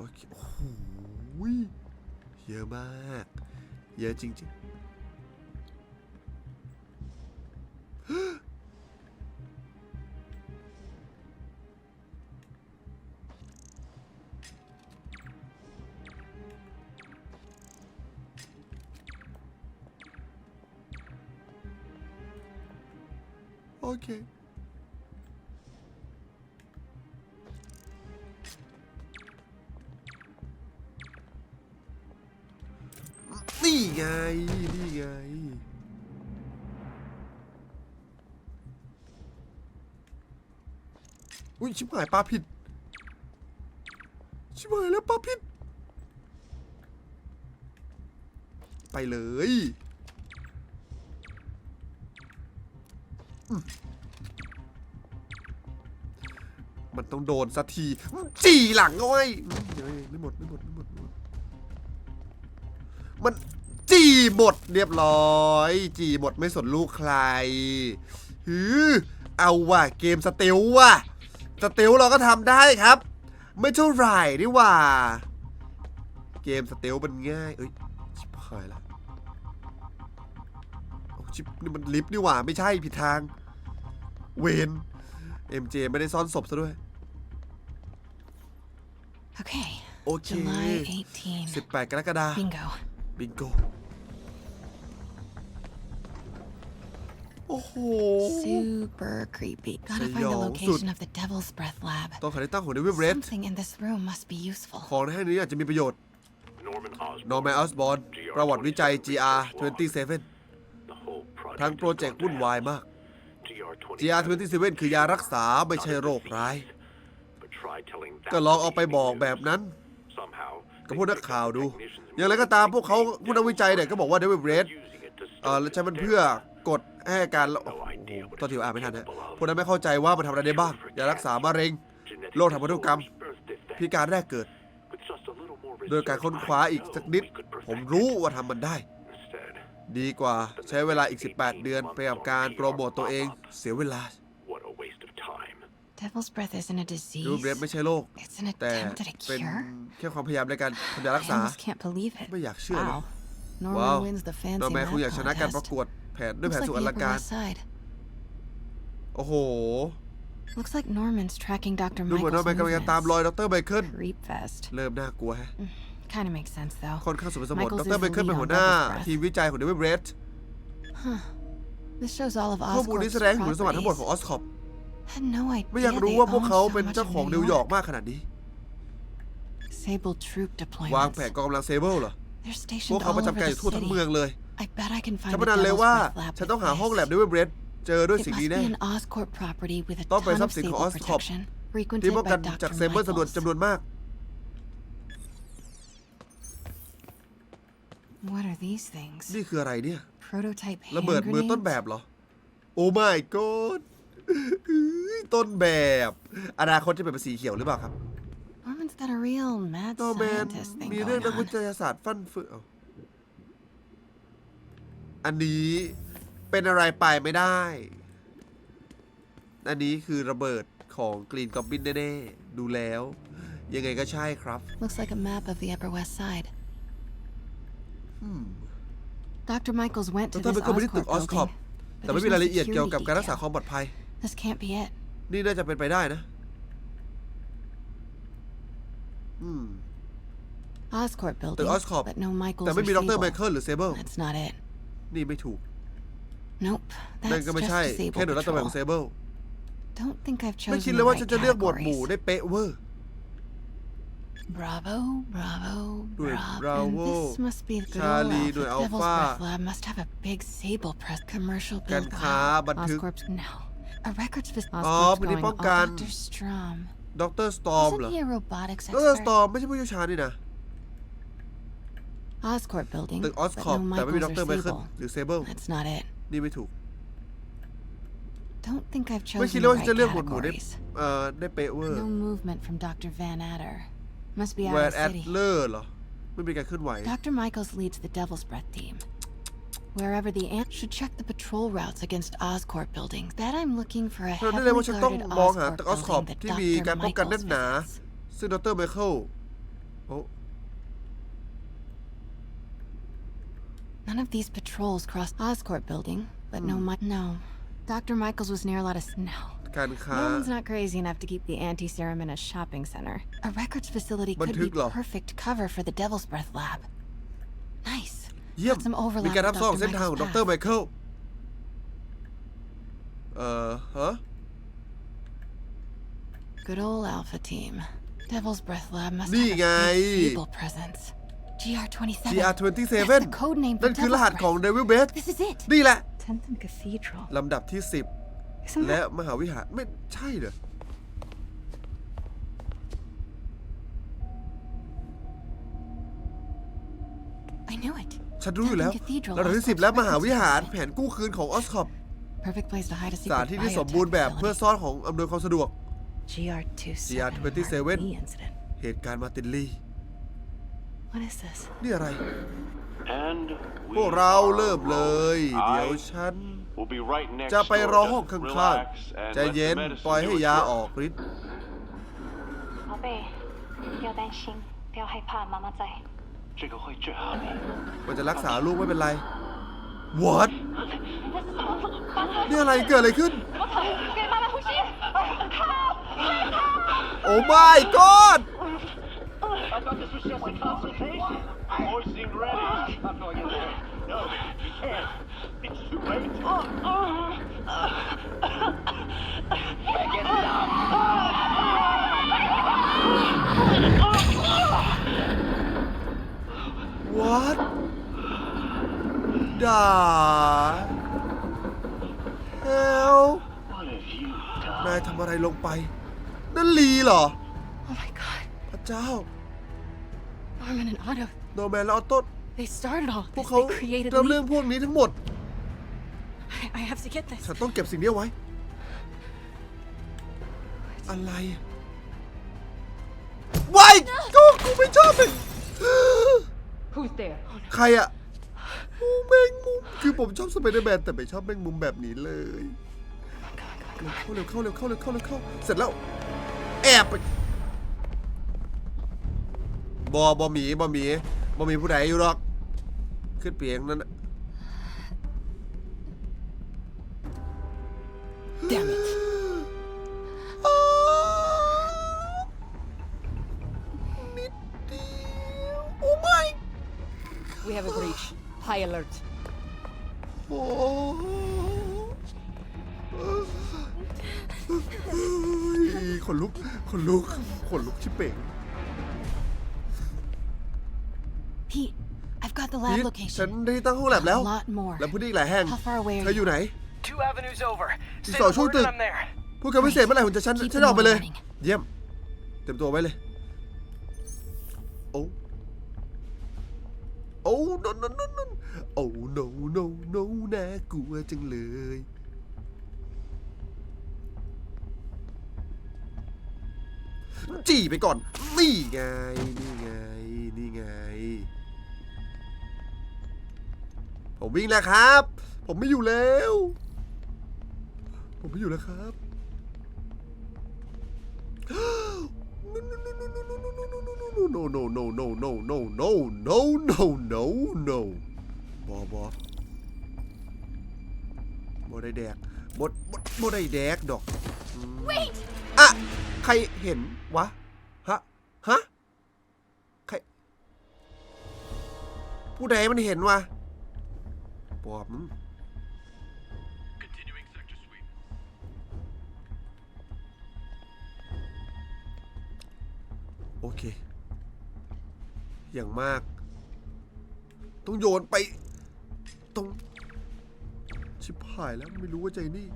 โอเคโอ้โหเยอะมาก เยอะจริง ๆ นี่ไง อุ้ยชิบหายปลาผิด ชิบหายแล้วปลาผิด ไปเลยมมันต้องโดนสักทีจีหลังเอาไว้อืมเดี๋ยวไม่หมดไม่หมดไม่หมด มัน จีหมดเรียบร้อย จีหมดไม่สนลูกใครฮือเอาว่ะเกมสเตลว่ะสเตลเราก็ทำได้ครับ ไม่เท่าไหร่นี่หว่า เกมสเตลมันง่ายเอ้ยชิบหายละเอาชิบนี่มันลิฟต์นี่หว่าไม่ใช่ผิดทาง เวนเอ็มเจไม่ได้ซ่อนศพซะด้วย Okay, โอเค July 18. 18 กรกฎาคม Bingo. บิงโก โอ้โห Super creepy. Gotta find the Sayong location sud. of the Devil's Breath lab. ตัวขันที่ตั้งของเดวิดเรด Something in this room must be useful. ของในห้างนี้อาจจะมีประโยชน์ Norman Osborn. นอร์แมนออสบอร์นประวัติวิจัย GR 27 The whole project ทั้งโปรเจกต์วุ่นวายมาก GR GR 27คือยารักษาไม่ใช่โรคร้าย But try telling that ก็ลองเอาไปบอกแบบนั้น somehow กับพวกนักข่าวดู อย่างไรก็ตามพวกเขาผู้นักวิจัยเนี่ยก็บอกว่าเดวิดเรด using it to เออแล้วใช้มันเพื่อกดให้อาการแล้วโอ้โหตอนที่อ่านไม่ทันนะพวกนั้นไม่เข้าใจว่ามันทำอะไรได้บ้างยารักษามะเร็งโรคทางพันธุกรรม พิการแรกเกิด โดยการค้นคว้าอีกสักนิด ผมรู้ว่าทำมันได้ ดีกว่าใช้เวลาอีก 18 เดือนไปกับการโปรโมตตัวเองเสียเวลา What a waste of time. Devil's Breath isn't a เด disease. วิดเรดไม่ใช่โรค It's an แต่ attempt at a เป็น cure. แค่ความพยายามในการทำยารัก I ษา almost can't believe it. ไม่อยากเชื่อเลย Wow. Norman ว้าว wins the นอ fancy ร์แมนคงอยาก math ชนะการประ contest. กวดแผนด้วยแผ Looks น like สุ the ดอลัง Upper การ West Side. โอ้โห Looks like Norman's tracking Dr. ดูเหมือนนอ Michael's ร์แมนกำลังจะตามรอย movements. ดรไมเคิล Creep fest. เริ่มน่ากลัวแฮะ Kind of makes sense though. ค่อนข้างสมเหตุสมผล Michaels ด is ร the ไมเคิล lead เป็น on หัวหน้า Devil's Breath. ทีมวิจัยของเดวิดเรด This shows all of ข้อมูลนี้ Oscorp's แสดงถึงสมบัติทั้งหมดของ properties. ออสคอป Had no ไม่อยาก idea รู้ they ว่าพวก owned เขา so เป็น much เจ้า in ของ New นิวยอร์ก York. มากขนาดนี้ Sable troop วางแผน deployments. กองกำลังเซเบิลเหรอ They're พวก stationed เขา all ประ over จำการอ the ยู่ทั่วทั้ง city. เมืองเลย I bet I can ฉัน find พ the นันเลย Devil's ว่า Breath lab ฉัน with ต้องหาห้องแลบ this. เดวิดเรดเจอด้วย It สิ่ง must นี้ be แน่ an Oscorp property with a ต้องเป็น ton ทรั of พย์สินของ Sable Oscorp protection. ที่ Frequented ป้อง by กันจาก Dr. เซเบิลจำนวน Michaels. จำนวนมาก What are these things? นี่คืออะไรเนี่ย Prototype ระ hand เบิดมือต้นแบ grenades? บเหรอ โอ้ my god ต้นแบบ อนาคตจะเป็นสีเขียวหรือเปล่าครับ Norman's got a real mad โนแมน scientist thing มีเรื่อง going นักวิ on. ทยาศาสตร์ฟันเฟือเอาอันนี้เป็นอะไรไปไม่ได้ อันนี้คือระเบิดของกรีนกอบบินแน่ๆ ดูแล้ว ยังไงก็ใช่ครับ Looks like a map of the Upper West Side. Dr. Michaels went ด to ร this เป็นคนไปที่ตึก Oscorp ออสคอป building, แต่ but ไม่ there's มี no รายละเอียดเกี่ยวกับ security การรักษา detail. ความปลอดภัย This can't be it. นี่น่าจะเป็นไปได้นะ อืม Oscorp building, The Oscorp. but no Michaels แต่ or ไม่มีดร Sable. ไมเคิลหรือเซเบิล That's not it. นี่ไม่ถูก Nope, นั่น that's ก็ไม่ just ใช่ Sable แค่หน่วยรัฐบาล Patrol. ของเซเบิล Don't think I've ไม่ chosen คิด the เลยว่า right ฉันจะเลือกหมวดหมู่ categories. ได้เป๊ะเวอร์ Bravo, Bravo, ด้วย Bravo. And Bravo, this must be the good old Charlie, Alpha. ด้วย Devil's Alpha. Breath Lab must have a big Sable press commercial การ build. ค้า Wow. บันทึก Oscorp's no. A records fis- อ๋อ Oscorp's พื้นที่ going ป้อง all กัน Dr. Strom. ดรสตอมเหร Isn't อ he a robotics ดรส expert? ตอมไม่ใช่ผู้เชี่ยวชาญนี่นะ Oscorp building, ตึกออส but คอป no แต่ไม่มี Michaels ด or รไมเคิล Sable. หรือเซเบิล That's not it. นี่ไม่ถูก Don't think I've ไม่คิด chosen เลย the ว่าฉันจะ right เลือกหมวดหมู่ได้ categories. เอ่อได้เป๊ะเวอร์ No movement from Dr. Van Adder. Must be แว out ร์ of แอ the ด city. เลอร์เหรอ ไม่มีการเคลื่อนไหว Dr. Michaels leads the Devil's Breath team. Wherever the ant should check the patrol routes against Oscorp buildings. That I'm looking for a เราได้เลย heavily ว่าฉันต้อง guarded มองหา Oscorp ตึกออสคอป building that ที่มี Dr. การป้องกันแน่ Michaels นหนา visits. ซึ่งดรไมเคิล โอ้ None of these patrols crossed Oscorp building, but no, Mi- no. Dr. Michaels was near a lot of snow. การค้า No one's not crazy enough to keep the anti-serum in a shopping center. A records facility could be บันทึกเหรอ? perfect cover for the Devil's Breath lab. Nice. เยี่ยม Got some overlap มีการทับ with ซ้อน Dr. เส้นทางของด Michael's ร path. ไมเคิลเอ่อฮะ Good old Alpha team. Devil's Breath lab must นี่ have ไง a big stable presence. GR27. GR27 That's the code name นั่ for นคือ Devil's รหัสของ Breath. Devil Breath This is it. นี่แหละ 10th and Cathedral. ลำดับที่ Isn't 10และ that มหาวิหาร ไม่ใช่เหรอ ฉันรู้อยู่แล้ว Tenth and Cathedral ลำดับที่ 10 Oscorp's และมหา records วิหาร facility. แผนกู้คืนของออสคอป Perfect place to hide a สถาน secret ที่ที่สม biotech บูรณ์แบบเพื่อ facility. ซ่อนของอำนวยความสะดวก GR27. GR27 Mark Lee incident. เหตุการณ์มาร์ตินลี What is this? นี่อะไร And พวกเราเริ่มเลย เดี๋ยวฉัน will be right next จะไปรอ door. ห้อง Just ข้าง relax ๆ and ใจ let the เย็น medicine ปล่อยให้ do its ยา work. ออกฤทธิ์ 宝贝，不要担心，不要害怕，妈妈在。 ว่าจะรักษาลูกไม่เป็นไร What นี่อะไรเกิดอะไรขึ้น โอ้ my god โด่า Hell What have you done? นายทำอะไรลงไป นั่นลีเหรอ Oh my god. พระเจ้า Norman and Otto. โนแมนและออโต้ They started all พวก this. เขา They created เริ่ม Lee. เรื่องพวกนี้ทั้งหมด I, I have to get this. ฉันต้องเก็บสิ่งนี้เอาไว้ อะไรวายก็กูไม่ชอบเป็น Who's there? ใครอะ โอ้แมงมุมคือผมชอบสไปเดอร์แมนแต่ไม่ชอบแมงมุมแบบนี้เลยเร็วเข้าเร็วเข้าเร็วเข้าเร็วเข้าเร็วเข้าเสร็จแล้วแอบไปบอบอหมีบอหมีบอหมีผู้ใดอยู่หรอก ขึ้นเปียงนั่นน่ะ Damn it. Breach. High alert. โอ้ยขนลุกขนลุกขนลุกชิบเป่ง Pete, I've got the พี lab ทฉัน location. ได้ตั้งห้องแลบแล้ว A lot more. และพื้นที่อีกหลายแห่ง How far away are เธออยู่ไหน Two avenues over. He's Say not the sure word to- and I'm there. พูดกันพิเศษเมื่อไหร่ผมจะฉัน Keep ฉัน them ออกไปเลย running. เยี่ยม เต็มตัวไว้เลย โอ้ โอ้ no no no no โอ้ no no no น่ากลัวจังเลยจีไปก่อน นี่ไง นี่ไง นี่ไง ผมวิ่งแล้วครับ ผมไม่อยู่แล้ว ผมไม่อยู่แล้วครับ no no no no no no no no no no no บอบอบอได้แดกบดบดบได้แดกดอก Wait! อะใครเห็นวะ ฮะ ฮะ ใคร ผู้ใดมันเห็นวะปอบมึง Continuing sector sweep. โอเค อย่างมาก ต้องโยนไป ตรง ชิบหายแล้วไม่รู้ว่าใจนี่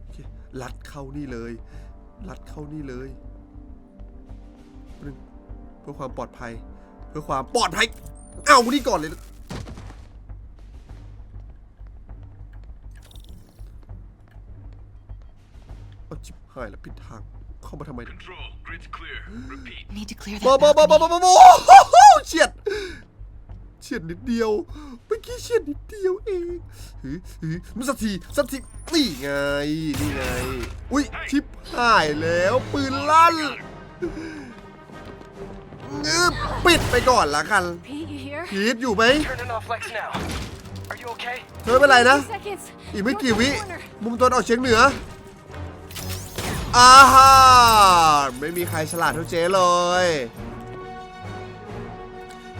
โอเคลัดเข้านี่เลย ลัดเข้านี่เลยแป๊บนึงเพื่อความปลอดภัย เพื่อความปลอดภัย เอานี่ก่อนเลยนะเอาชิบหายแล้วผิดทางเข้ามาทำไมเนี่ย Control. Grid's clear. Repeat. Need to clear บอ that บอบอบอบ balcony. อบอบเฉียด เฉียดนิดเดียวเมื่อกี้เฉียดนิดเดียวเองหือหือมันสักทีสักทีนี่ไงนี่ไงอุ้ยชิบหายแล้วปืนลั่นงืบปิดไปก่อนละกัน Pete, you here? พีทอยู่ไหม Turning off lights now. Are you okay? เธอเป็นไรนะ Seconds. อีกไม่กี่ North วิ corner. มุมตะวันออกเฉียงเหนืออาฮาไม่มีใครฉลาดเท่าเจ๊เลย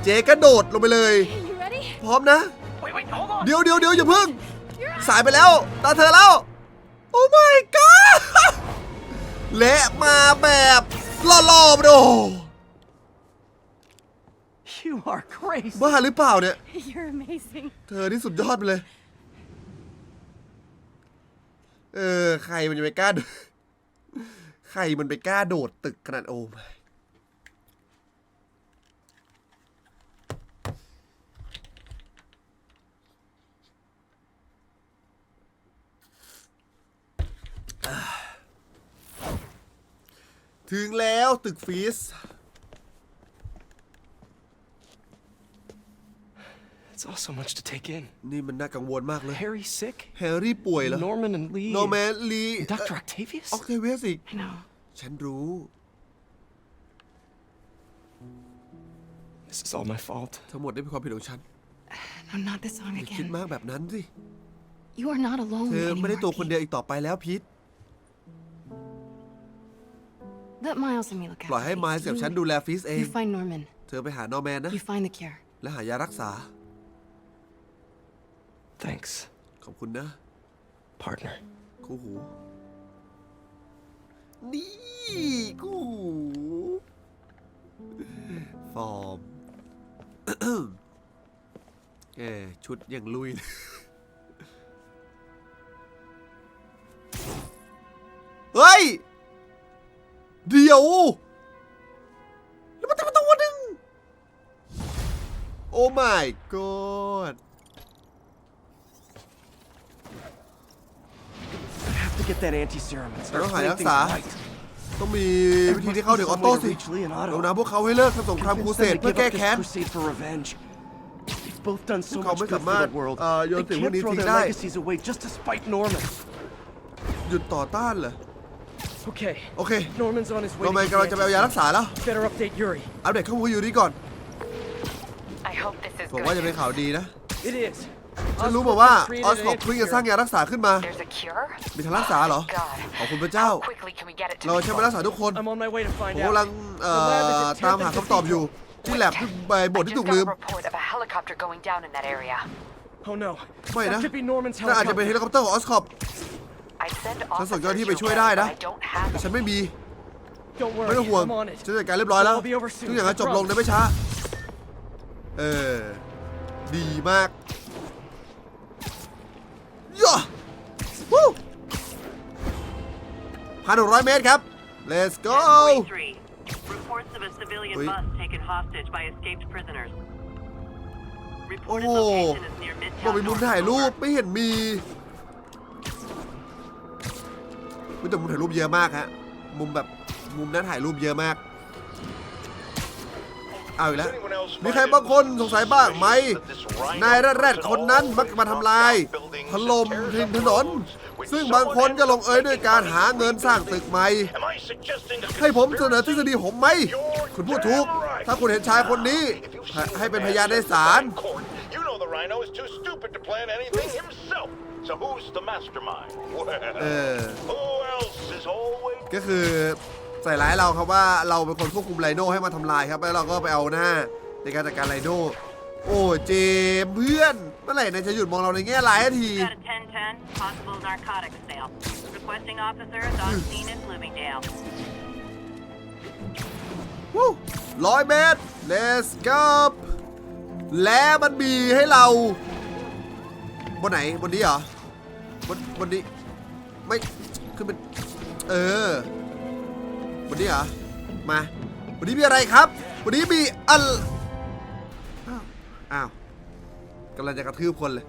เจ๊กระโดดลงไปเลย You ready? พร้อมนะ Wait, wait, hold on. เดี๋ยวเดี๋ยวเดี๋ยวอย่าเพิ่ง สายไปแล้ว ตาเธอแล้ว โอ้ my god เละมาแบบล่อๆมาโด You are crazy. บ้าหรือเปล่าเนี่ย You're amazing. เธอที่สุดยอดไปเลย เออ ใครมันจะไปกล้าโดดใครมันไปกล้าโดดตึกขนาดโอ้ไถึงแล้วตึกฟีส It's all so much to take in. นี่มันน่ากังวลมากเลย Harry sick? แฮร์รี่ป่วยเหรอ Norman and Lee. โนแมนลี and Dr. Octavius? ออกเทเวียสอีก I know. ฉันรู้ This is all my fault. ทั้งหมดได้เป็นความผิดของฉัน I'm not this song อย่าคิด again. มากแบบนั้นสิ You are not alone เธอ anymore. ไม่ได้ตัวคนเดียว Pete. อีกต่อไปแล้วพีท Let Miles and me look ปล่อย after ให้ these. ไมล์กับ You- ฉันดูแลฟีสเอง You find Norman. เธอไปหานอร์แมนนะ You find the cure. และหายารักษา Thanks, ขอบคุณนะ partner. คู่หู นี่คู่หู ฟอร์ม เออชุดอย่างลุยเลย ดี๋ยว แล้วมันจะมาตัวหนึ่ง โอ้ my god I have to get that anti-serum and เรา start ต้องหา putting รัก things ษา right. ต้องมีวิธีที่เข้าถึงออโต้สิเรานำพวกเขาให้เลิกทำสงครามครูเสด Convince them to เพื่อ give แก้ up this แค้น crusade for revenge. They've both done so เขา much ไม่ good สา for มารถ the world. เอ่อโยน They สิ่งพวก can't นี้ throw ทิ้ง their ได้ legacies away just to spite Norman. หยุดต่อต้านเหรอ Okay, โอเค Norman's on his way โร to แมน get กำลังจะไปเอายารักษาแล้ว Better update Yuri. อัปเดตข้อมูลอยู่นี่ก่อน I hope this is บอกว่าจะเป็นข่าวดีนะ It is. ฉันรู้ Oscorp มาว่า has created ออ an สคอปเพิ่งจะ anti-serum. สร้างยารักษาขึ้นมา There's a cure? มีทางรักษาเหรอ God. ขอบคุณพระเจ้า How quickly can we get it to เรา the ใช้ไป source? รักษาทุกคน I'm on my way to ผม find กำลัง out. เอ่ The lab is อ at ตาม 10th หา and คำตอบอยู่ที่แลบที่ใบบท I ที่ just ถูก got ลื a ม report of a helicopter going down in that area. Oh no. ไม่นะ That could be Norman's น่าอาจจะเป็นเฮลิ helicopter. คอปเตอร์ของออสคอป I send ฉันส่ง officers เจ้าหน้าที่ไป your ช่วย way, ได้ but นะ I don't have แต่ฉัน any. ไม่มี Don't ไม่ worry. ต้องห่วง I'm on it. ฉันจัดการเรียบร้อยแล้ว I'll be over soon. ทุกอย่างก็จบลงในไม่ช้า เออ ดีมากย่าวู้พันหกร้อยเมตรครับ let's go 1043. Reports of a civilian Wait. bus taken hostage by escaped prisoners. โอ้ Reported โห location is near บอก Midtown มีมุม North ถ่ายรูป Over. ไม่เห็นมี ยแต่มุมถ่ายรูปเยอะมากฮะ มุมแบบมุมนั้นถ่ายรูปเยอะมาก เอาอีกแล้ว มีใครบางคนสงสัยบ้างไหม นายแรดๆคนนั้นมักมาทำลายถล่มริมถนน ซึ่งบางคนก็ลงเอยด้วยการหาเงินสร้างตึกใหม่ ให้ผมเสนอทฤษฎีผมไหม คุณพูดถูก ถ้าคุณเห็นชายคนนี้ ให้เป็นพยานในศาล You know the rhino is too stupid to plan anything himself. So who's the mastermind? Well, เออ who else is always ก็คือใส่ร้ายเราครับว่าเราเป็นคนควบคุมไรโน่ให้มาทำลายครับ แล้วเราก็ไปเอาหน้าในการจัดการไรโน่โอ้เจมส์เพื่อนเมื่อไหร่นายจะหยุดมองเราในแง่ร้ายสักที Got a 1010, possible narcotics sale. Requesting officers on scene in Bloomingdale. ร้อยเมตร let's go และมันมีให้เรา บนไหนบนนี้เหรอ บนบนนี้ไม่ขึ้นเป็นเออบนนี้เหรอมาบนนี้มีอะไรครับบนนี้มีอัลอ้าวอ้าวกำลังจะกระทืบคนเลย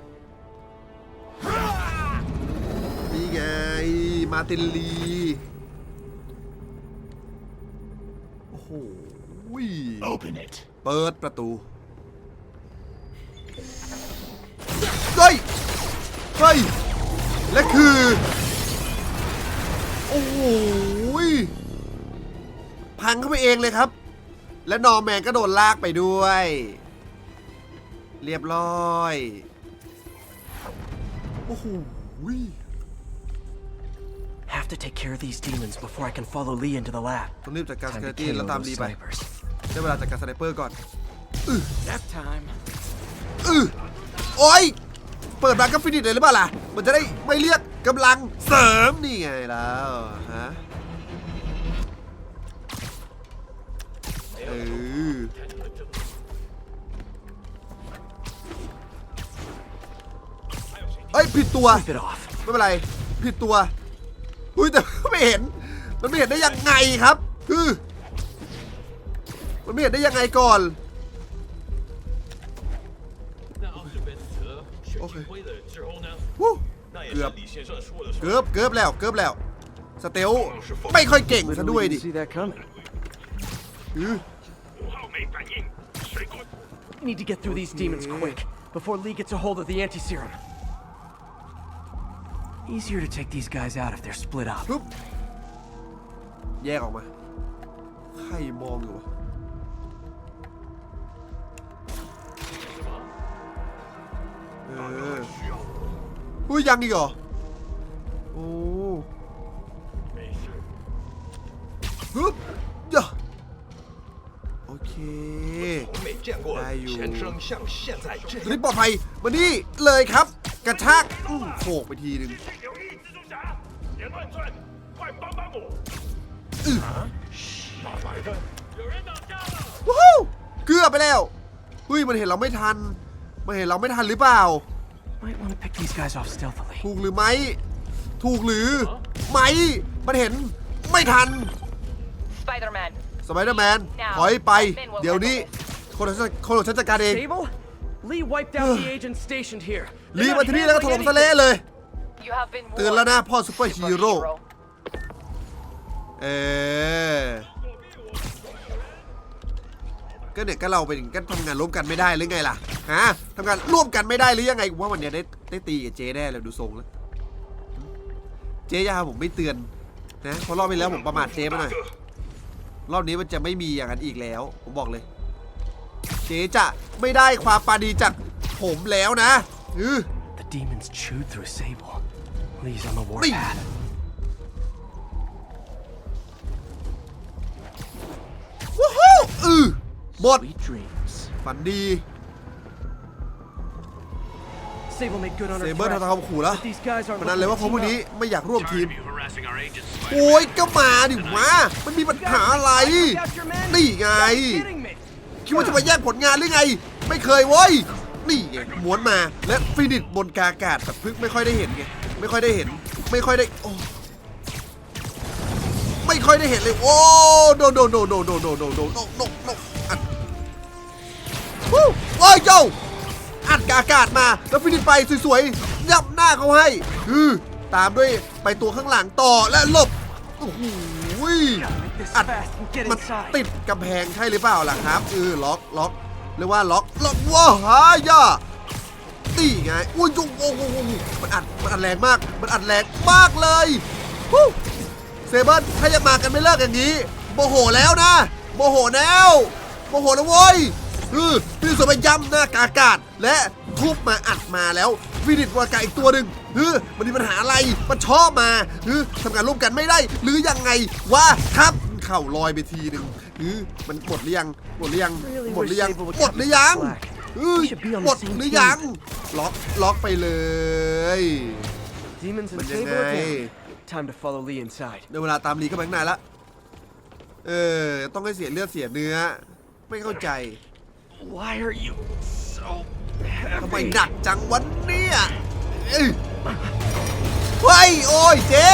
นี่ไงมาร์ตินลีโอ้โห open it. เปิดประตูเฮ้ยเฮ้ย และคือ โอ้โหยพังเข้าไปเองเลยครับ และนอร์แมนก็โดนลากไปด้วย เรียบร้อย โอ้โห Have to take care of these demons before I can follow Lee into the lab. ต้องรีบจัดการส Time เก to ลตี้ KO แล้วตาม those รีไป snipers. ได้เวลาจัดการสไนเปอร์ก่อน Nap time. อือโอ้ย เปิดมาก็ฟินิชเลยหรือเปล่าล่ะ มันจะได้ไม่เรียกกำลังเสริมนี่ไงแล้วฮะเออเอ้ยผิดตัว ไม่เป็นไร ผิดตัว อุ้ยแต่ไม่เห็น มันไม่เห็นได้ยังไงครับ คือ มันไม่เห็นได้ยังไงก่อน โอเควู้เกือบเกือบเกือบแล้วเกือบแล้วสเตลไม่ค่อยเก่งซะด้วยดิอือ Need to get through these demons quick before Lee gets a hold of the anti-serum. Easier to take these guys out if they're split up. แยกออกมา ใครมองอยู่วะ อุ้ยยังอีกเหรอ โอ้ฮึบยะโอเคได้อยู่รีบปลอดภัยมานี่เลยครับ กระชากอู้โขกไปทีหนึ่งเกือบไปแล้วเฮ้ยมันเห็นเราไม่ทัน มันเห็นเราไม่ทันหรือเปล่า Might want to pick these guys off stealthily. ถูกหรือไม่ถูกหรือไม่มันเห็นไม่ทัน Spider-Man. สไปเดอร์แมนถอยไป เดี๋ยวนี้ คนของฉันคนของฉันจัดการเอง Sable? Lee wiped out the agents stationed here. รี They're บมา not ที่นี่แล้วก็ถ handling ล่มทะเล anything. เลย You have been เตือนแล้วนะพ่อซูเปอร์ฮีโร่เออก็เนี่ยก็เราเป็นก็ทำงานร่วมกันไม่ได้หรือไงล่ะ ฮะทำงานร่วมกันไม่ได้หรือยังไงว่าวันเนี้ยได้ได้ตีกับเจ๊แน่เลยดูทรงแล้วเจ๊ยาผมไม่เตือนนะเพราะรอบที่แล้วผมประมาทเจ๊มาหน่อยรอบนี้มันจะไม่มีอย่างนั้นอีกแล้ว ผมบอกเลย เจ๊จะไม่ได้ความปราณีจากผมแล้วนะอือ The demons chewed through Sable. Lee's on the Lee. warpath. วู้ฮู้อือหมด Sweet dreams. ฝันดี เซ her เบิร์ท threat. ทำขู่แล้ว But these guys aren't พนันเลยว่าพวก looking พวก to นี้ team ไม่อยากร่วมทีม you harassing our agents, โอ้ยก็มาดิวะมันมีปัญหาอะไร up. Got your men? นี่ไง Are you kidding me? คิดว่าจะมาแย่งผลงานหรือไง ไม่เคยเว้ย นี่ไงม้วนมาและฟินิชบนกาอากาศแบบเพิ่งไม่ค่อยได้เห็นไง ไม่ค่อยได้เห็น ไม่ค่อยได้ โอ้ ไม่ค่อยได้เห็นเลย โอ้โดนโดนโดนโดนโดนโดนโดนโดนโดนโดนโดนอัดวู้โอ้ยเจ้าอั ดกาอากาศมา แล้วฟินิชไปสวยๆยับหน้าเขาให้คือตามด้วยไปตัวข้างหลังต่อและหลบโอ้โหอัดมันติดกำแพงใช่หรือเปล่าล่ะครับเออล็อกล็อกเรียกว่าล็อกล็อกว้าหายานี่ไงอุ้ยโอ้โอ้โหมันอัดมันอัดแรงมาก มันอัดแรงมากเลยเซเบิลถ้ายังมากันไม่เลิกอย่างนี้โมโหแล้วนะโมโหแล้วโมโหแล้วเว้ย ออพี่สุดไปย้ำหน้ากาอากาศ และทุบมาอัดมาแล้ววิดิตวากาอีกตัวหนึ่งเออมันมีปัญหาอะไร มันชอบมาเออทำงานร่วมกันไม่ได้ หรือยังไงวะครับเข่าลอยไปทีหนึ่งเออมันหมดหรือยังหมดหรือยัง Really หมดหรือยัง wish Sable would หมดหรือยัง cut me some slack. เออ We should be on the หมด same หรือยัง team. ล็อกล็อกไปเลย Demons and But Sable ยังไง again. Time to follow Lee inside. ในเวลาตามลีเข้าไปข้างในละเออต้องให้เสียเลือดเสียเนื้อ ไม่เข้าใจ Why are you so ทำไม heavy? หนักจังวันเนี่ยเอ้ยเฮ้ย โอ้ยเจ๊